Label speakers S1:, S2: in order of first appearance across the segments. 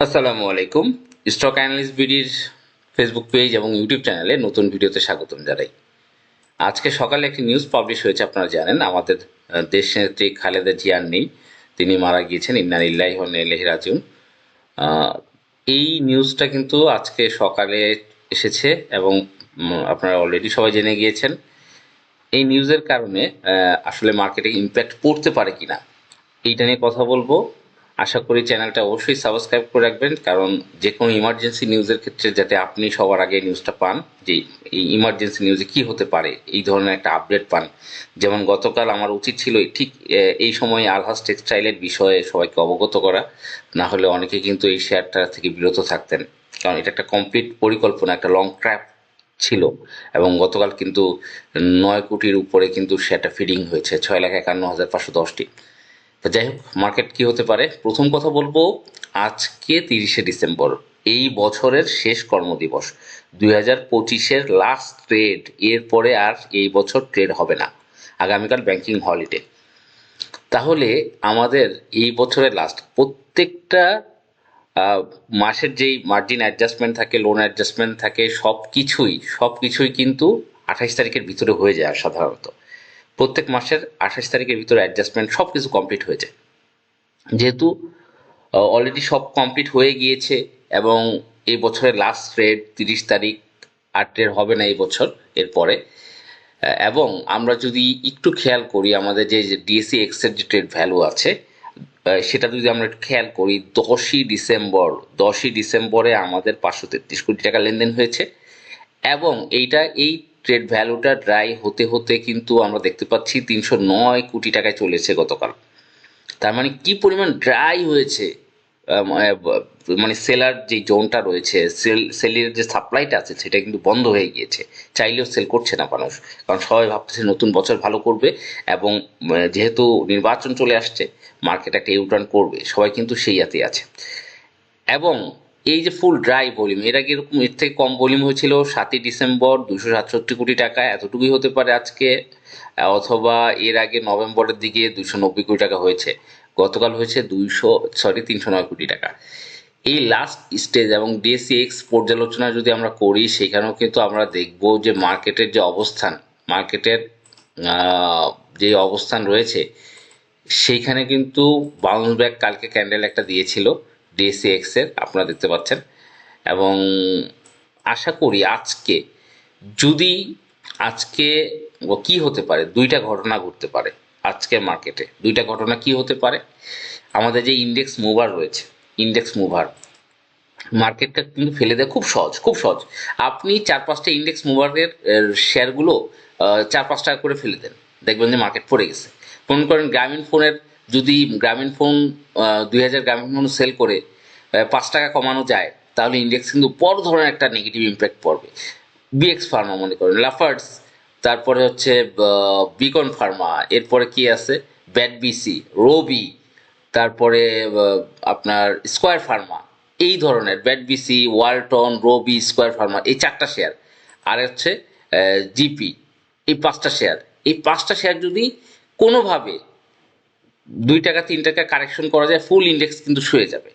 S1: আসসালামু আলাইকুম। Stock analyst বিডির ফেসবুক পেজ এবং ইউটিউব চ্যানেলে নতুন ভিডিওতে স্বাগতম জানাই। আজকে সকালে একটি নিউজ পাবলিশ হয়েছে, আপনারা জানেন। আমাদের দেশ নেত্রী খালেদা জিয়ার নেই। তিনি মারা গিয়েছেন ইন্নান ইল্লাহি লেহরাজুন এই নিউজটা কিন্তু আজকে সকালে এসেছে এবং আপনারা অলরেডি সবাই জেনে গিয়েছেন। এই নিউজের কারণে আসলে মার্কেটে ইম্প্যাক্ট পড়তে পারে কিনা, এইটা নিয়ে কথা বলব। আশা করি চ্যানেলটা অবশ্যই সাবস্ক্রাইব করে রাখবেন, কারণ যে কোনো ইমার্জেন্সি নিউজের ক্ষেত্রে যাতে আপনি সবার আগে নিউজটা পান, যে এই ইমার্জেন্সি নিউজে কি হতে পারে, এই ধরনের একটা আপডেট পান। যেমন গতকাল আমার উচিত ছিল ঠিক এই সময় আলহাস টেক্সটাইলের বিষয়ে সবাইকে অবগত করা, না হলে অনেকে কিন্তু এই শেয়ারটা থেকে বিরত থাকতেন। কারণ এটা একটা কমপ্লিট পরিকল্পনা, একটা লং ট্র্যাপ ছিল, এবং গতকাল কিন্তু নয় কোটির উপরে কিন্তু সেটা ফিডিং হয়েছে, ছয় লাখ একান্ন হাজার পাঁচশো দশটি। তো যাই হোক মার্কেট কি হতে পারে? প্রথম কথা বলব, আজকে তিরিশে ডিসেম্বর, এই বছরের শেষ কর্মদিবস। দুই হাজার পঁচিশের লাস্ট ট্রেড এরপরে আর এই বছর ট্রেড হবে না। আগামীকাল ব্যাংকিং হলিডে তাহলে আমাদের এই বছরের লাস্ট প্রত্যেকটা মাসের যেই মার্জিন অ্যাডজাস্টমেন্ট থাকে লোন অ্যাডজাস্টমেন্ট থাকে সব কিছুই সব কিছুই কিন্তু আঠাইশ তারিখের ভিতরে হয়ে যায় সাধারণত। প্রত্যেক মাসের আঠাশ তারিখের ভিতরে অ্যাডজাস্টমেন্ট সব কিছু কমপ্লিট হয়ে যায়। যেহেতু অলরেডি সব কমপ্লিট হয়ে গিয়েছে এবং এই বছরের লাস্ট ট্রেড তিরিশ তারিখ আর ট্রেড হবে না এই বছর এরপরে এবং আমরা যদি একটু খেয়াল করি, আমাদের যে ডিএসসি এক্সের যে ট্রেড ভ্যালু আছে সেটা যদি আমরা একটু খেয়াল করি, দশই ডিসেম্বর, দশই ডিসেম্বরে আমাদের পাঁচশো তেত্রিশ কোটি টাকা লেনদেন হয়েছে। এবং এইটা এই ট্রেড ভ্যালুটা ড্রাই হতে হতে কিন্তু আমরা দেখতে পাচ্ছি তিনশো নয় কোটি টাকায় চলেছে গতকাল। তার মানে কি পরিমাণ ড্রাই হয়েছে মানে সেলার যে জোনটা রয়েছে সেল সেলের যে সাপ্লাইটা আছে সেটা কিন্তু বন্ধ হয়ে গিয়েছে। চাইলেও সেল করছে না মানুষ, কারণ সবাই ভাবতেছে নতুন বছর ভালো করবে এবং যেহেতু নির্বাচন চলে আসছে মার্কেট একটা ইউটার্ন করবে, সবাই কিন্তু সেই হাতে আছে। এবং এই যে ফুল ড্রাই ভলিউম এর আগে এরকম এর থেকে কম ভলিউম হয়েছিল সাতই ডিসেম্বর, দুশো সাতষট্টি কোটি টাকা, এতটুকুই হতে পারে আজকে অথবা এর আগে নভেম্বরের দিকে দুশো নব্বই কোটি টাকা হয়েছে, গতকাল হয়েছে দুইশো সরি তিনশো নয় কোটি টাকা। এই লাস্ট স্টেজ এবং ডিএসসি এক্স পর্যালোচনা যদি আমরা করি, সেখানেও কিন্তু আমরা দেখব যে মার্কেটের যে অবস্থান মার্কেটের যে অবস্থান রয়েছে সেইখানে কিন্তু বাউন্স ব্যাক কালকে ক্যান্ডেল একটা দিয়েছিল। ডিএসসি এক্সের আপনারা দেখতে পাচ্ছেন। এবং আশা করি আজকে, যদি আজকে কি হতে পারে, দুইটা ঘটনা ঘটতে পারে আজকের মার্কেটে দুইটা ঘটনা কি হতে পারে? আমাদের যে ইন্ডেক্স মুভার রয়েছে ইন্ডেক্স মুভার মার্কেটটা কিন্তু ফেলে দেয় খুব সহজ খুব সহজ। আপনি চার পাঁচটা ইন্ডেক্স মুভারের শেয়ারগুলো চার পাঁচ টাকা করে ফেলে দেন। দেখবেন যে মার্কেট পড়ে গেছে। মনে করেন গ্রামীণ ফোনের যদি গ্রামীণ ফোন দুই হাজার গ্রামীণ ফোন সেল করে পাঁচ টাকা কমানো যায়, তাহলে ইন্ডেক্স কিন্তু বড় ধরনের একটা নেগেটিভ ইম্প্যাক্ট পড়বে। বিএক্স ফার্মা মনে করেন লাফার্স তারপরে হচ্ছে বিকন ফার্মা এরপরে কি আছে? ব্যাট বিসি রবি তারপরে আপনার স্কোয়ার ফার্মা এই ধরনের BAT BC Walton Robi Square Pharma এই চারটা শেয়ার আর হচ্ছে জিপি এই পাঁচটা শেয়ার এই পাঁচটা শেয়ার যদি কোনোভাবে দুই টাকা, তিন টাকা কারেকশন করা যায় ফুল ইন্ডেক্স কিন্তু শুয়ে যাবে।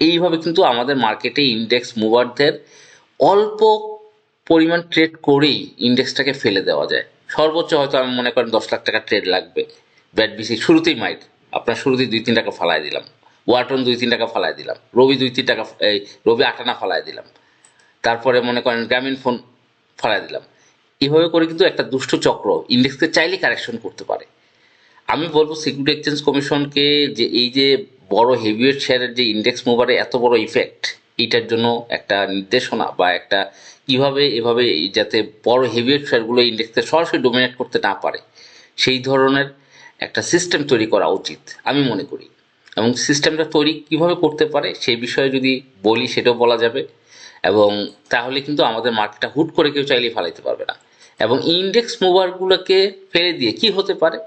S1: এইভাবে কিন্তু আমাদের মার্কেটে ইন্ডেক্স মুভারদের অল্প পরিমাণ ট্রেড করেই ইন্ডেক্সটাকে ফেলে দেওয়া যায়। সর্বোচ্চ হয়তো আমি মনে করেন দশ লাখ টাকা ট্রেড লাগবে। ব্যাট বিসি শুরুতেই মাইট আপনার শুরুতেই দুই, তিন টাকা ফালাই দিলাম। ওয়াটন দুই, তিন টাকা ফালাই দিলাম। রবি দুই, তিন টাকা, এই রবি আটানা ফালাই দিলাম। তারপরে মনে করেন গ্রামীণ ফোন ফালাই দিলাম। এভাবে করে কিন্তু একটা দুষ্ট চক্র। ইন্ডেক্সকে চাইলেই কারেকশন করতে পারে। আমি বলব সিকিউরিটি এক্সচেঞ্জ কমিশনকে যে এই যে বড় হেভিওয়েট শেয়ারের যে ইন্ডেক্স মুভারে এত বড় ইফেক্ট এইটার জন্য একটা নির্দেশনা বা একটা কীভাবে এভাবে যাতে বড় হেভিওয়েট শেয়ারগুলো ইন্ডেক্সকে সরাসরি ডোমিনেট করতে না পারে, সেই ধরনের একটা সিস্টেম তৈরি করা উচিত, আমি মনে করি। এবং সিস্টেমটা তৈরি কীভাবে করতে পারে, সেই বিষয়ে যদি বলি সেটাও বলা যাবে। এবং তাহলে কিন্তু আমাদের মার্কেটটা হুট করে কেউ চাইলেই ফালাইতে পারবে না। এবং ইন্ডেক্স মুভারগুলোকে ফেলে দিয়ে কি হতে পারে?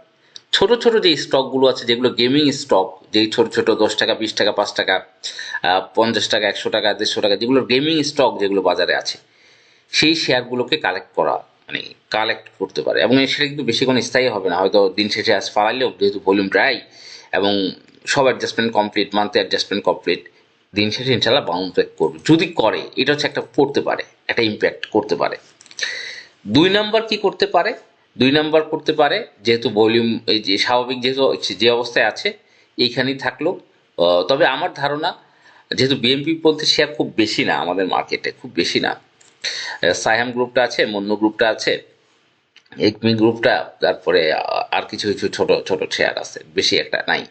S1: ছোট ছোট যে স্টকগুলো আছে, যেগুলো গেমিং স্টক যেই ছোট ছোট দশ টাকা, বিশ টাকা, পাঁচ টাকা পঞ্চাশ টাকা, একশো টাকা, দেড়শো টাকা, যেগুলো গেমিং স্টক যেগুলো বাজারে আছে, সেই শেয়ারগুলোকে কালেক্ট করা মানে কালেক্ট করতে পারে। এবং সেটা কিন্তু বেশিক্ষণ স্থায়ী হবে না, হয়তো দিন শেষে আজ ফালাইলেও যেহেতু ভলিউম ড্রাই এবং সব adjustment complete monthly adjustment complete দিন শেষে ইনশাল্লাহ বাউন্স ব্যাক করবে। যদি করে, এটা হচ্ছে একটা পড়তে পারে, একটা ইম্প্যাক্ট করতে পারে। দুই নাম্বার কি করতে পারে? দুই নাম্বার করতে পারে, যেহেতু ভলিউম, এই যে স্বাভাবিক যেহেতু যে অবস্থায় আছে, এইখানেই থাকল। তবে আমার ধারণা, যেহেতু বিএমপি বলতে শেয়ার খুব বেশি না আমাদের মার্কেটে খুব বেশি না। সায়াম গ্রুপটা আছে মন্য গ্রুপটা আছে একমি গ্রুপটা, তারপরে আর কিছু কিছু ছোট ছোট শেয়ার আছে, বেশি একটা নাই।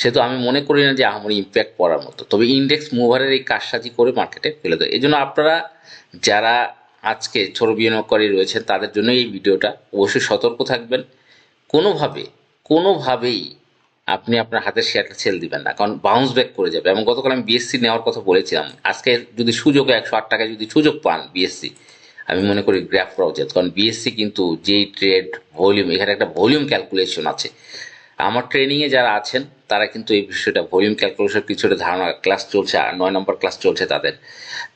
S1: সেহেতু আমি মনে করি না যে আমার ইম্প্যাক্ট পড়ার মতো। তবে ইন্ডেক্স মুভারের এই কাজসাজি করে মার্কেটে ফেলে দেয়। এই জন্য আপনারা যারা আজকে ছোট বিনিয়োগকারী রয়েছেন তাদের জন্য এই ভিডিওটা। অবশ্যই সতর্ক থাকবেন। কোনোভাবে, কোনোভাবেই আপনি আপনার হাতের শেয়ারটা ছেড়ে দিবেন না, কারণ বাউন্স ব্যাক করে যাবে। এবং গতকাল আমি বিএসসি নেওয়ার কথা বলেছিলাম। আজকে যদি সুযোগে, একশো আট টাকায় যদি সুযোগ পান বিএসসি আমি মনে করি গ্র্যাপ করা উচিত। কারণ বিএসসি কিন্তু যেই ট্রেড ভলিউম এখানে একটা ভলিউম ক্যালকুলেশন আছে। আমার ট্রেনিংয়ে যারা আছেন, তারা কিন্তু এই বিষয়টা ভলিউম ক্যালকুলেশন কিছুটা ধারণা ক্লাস চলছে, আর নয় নম্বর ক্লাস চলছে তাদের।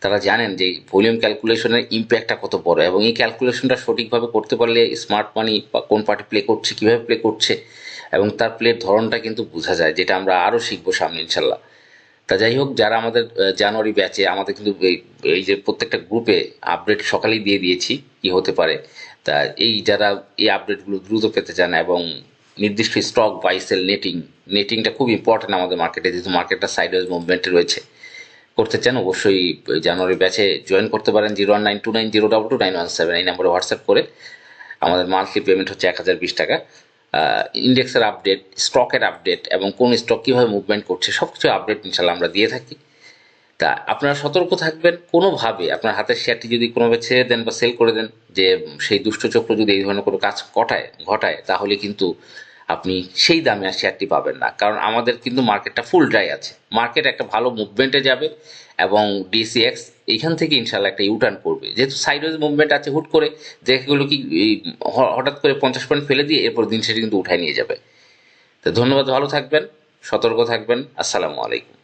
S1: তারা জানেন যে ভলিউম ক্যালকুলেশনের ইম্প্যাক্টটা কত বড়, এবং এই ক্যালকুলেশনটা সঠিকভাবে করতে পারলে স্মার্ট মানি বা কোন পার্টি প্লে করছে, কীভাবে প্লে করছে, এবং তার প্লের ধরনটা কিন্তু বোঝা যায়, যেটা আমরা আরও শিখব সামনে ইনশাল্লাহ তা যাই হোক, যারা আমাদের জানুয়ারি ব্যাচে আমাদের কিন্তু এই- যে প্রত্যেকটা গ্রুপে আপডেট সকালেই দিয়ে দিয়েছি, কি হতে পারে, তা এই যারা এই আপডেটগুলো দ্রুত পেতে চান এবং নির্দিষ্ট স্টক বাই সেল নেটিং নেটিংটা খুব ইম্পর্টেন্ট আমাদের মার্কেটে যেহেতু মার্কেটটা সাইডওয়েজ মুভমেন্টে রয়েছে। করতে চান অবশ্যই জানুয়ারি ব্যাচে জয়েন করতে পারেন zero one nine two nine zero double two nine one seven এই নাম্বারে হোয়াটসঅ্যাপ করে আমাদের মান্থলি পেমেন্ট হচ্ছে এক হাজার বিশ টাকা। ইন্ডেক্সের আপডেট স্টকের আপডেট এবং কোন স্টক কীভাবে মুভমেন্ট করছে সব কিছু আপডেট ইনশাল্লাহ আমরা দিয়ে থাকি। তা আপনারা সতর্ক থাকবেন, কোনোভাবে আপনার হাতের শেয়ারটি যদি কোনোভাবে ছেড়ে দেন বা সেল করে দেন, যে সেই দুষ্ট চক্র যদি এই ধরনের কোনো কাজ কটায় ঘটায়, তাহলে কিন্তু আপনি সেই দামে আর শেয়ারটি পাবেন না। কারণ আমাদের কিন্তু মার্কেটটা ফুল ড্রাই আছে। মার্কেট একটা ভালো মুভমেন্টে যাবে এবং ডিসিএক্স এইখান থেকে ইনশাল্লাহ একটা ইউটার্ন করবে। যেহেতু সাইডওয়েজ মুভমেন্ট আছে হুট করে, যেগুলো কি হঠাৎ করে পঞ্চাশ পয়েন্ট ফেলে দিয়ে এরপর দিন সেটি কিন্তু উঠায় নিয়ে যাবে। তো ধন্যবাদ, ভালো থাকবেন, সতর্ক থাকবেন। আসসালামু আলাইকুম।